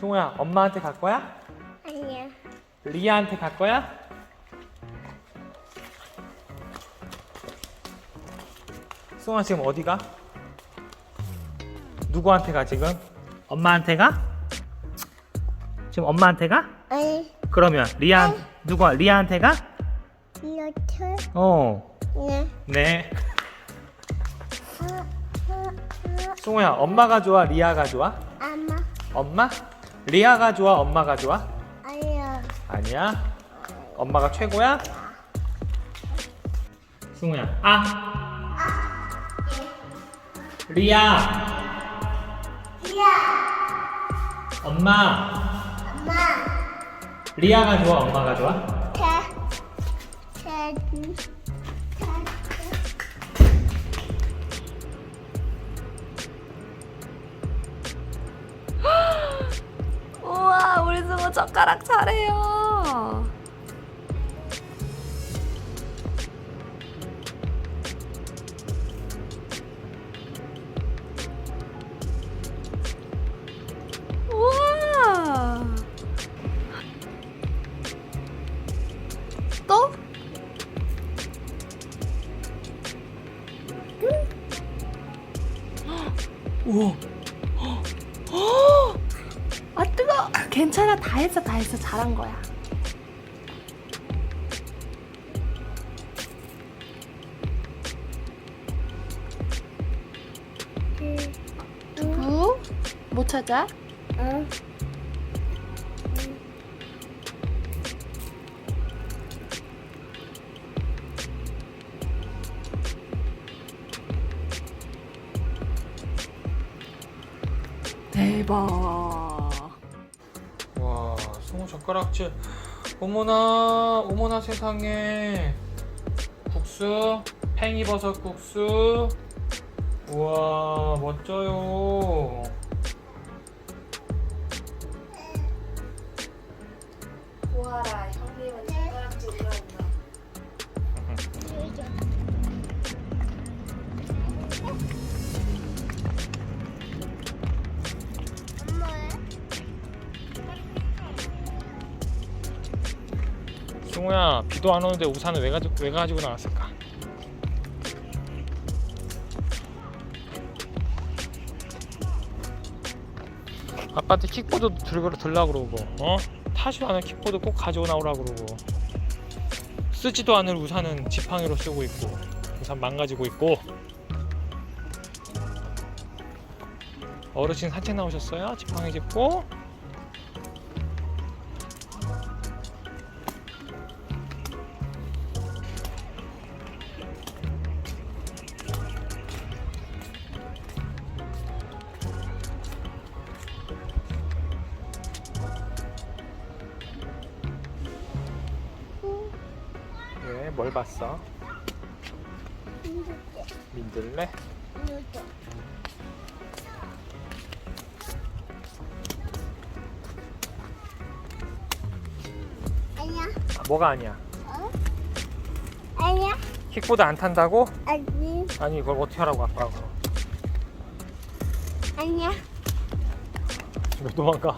승우야, 엄마한테 갈 거야? 아니야. 리아한테 갈 거야? 승우야 지금 어디 가? 누구한테 가 지금? 엄마한테 가? 지금 엄마한테 가? 아니, 그러면 리아 누가 리아한테 가? 이렇게. 어. 네. 네. 아, 아, 아. 승우야, 엄마가 좋아, 리아가 좋아? 아마. 엄마? 리아가 좋아, 엄마가 좋아? 아니야. 아니야. 엄마가 최고야? 승우야. 아. 리아. 엄마. 엄마. 리아가 좋아, 엄마가 좋아? 태. 태. 승우 젓가락 잘해요. 우와. 또? 우와. 아 뜨거. 괜찮아 다 했어 다 했어 잘한 거야. 누구? 못 찾아? 응. 대박. 젓가락질. 어머나, 어머나 세상에. 국수, 팽이버섯 국수. 우와, 멋져요. 보아라 형님은 젓가락질을 한다. 승우야, 비도 안 오는데 우산을 왜, 가지, 왜 가지고 나왔을까? 아빠한테 킥보드 들고 들라고 그러고, 어? 타지도 않은 킥보드 꼭 가지고 나오라 그러고, 쓰지도 않을 우산은 지팡이로 쓰고 있고, 우산 망가지고 있고. 어르신 산책 나오셨어요? 지팡이 짚고? 뭘 봤어? 민들레? 이렇게. 아니야. 아, 뭐가 아니야? 어? 아니야. 킥보드 안 탄다고? 아니. 아니 이걸 어떻게 하라고 아빠가 아니야. 왜 도망가?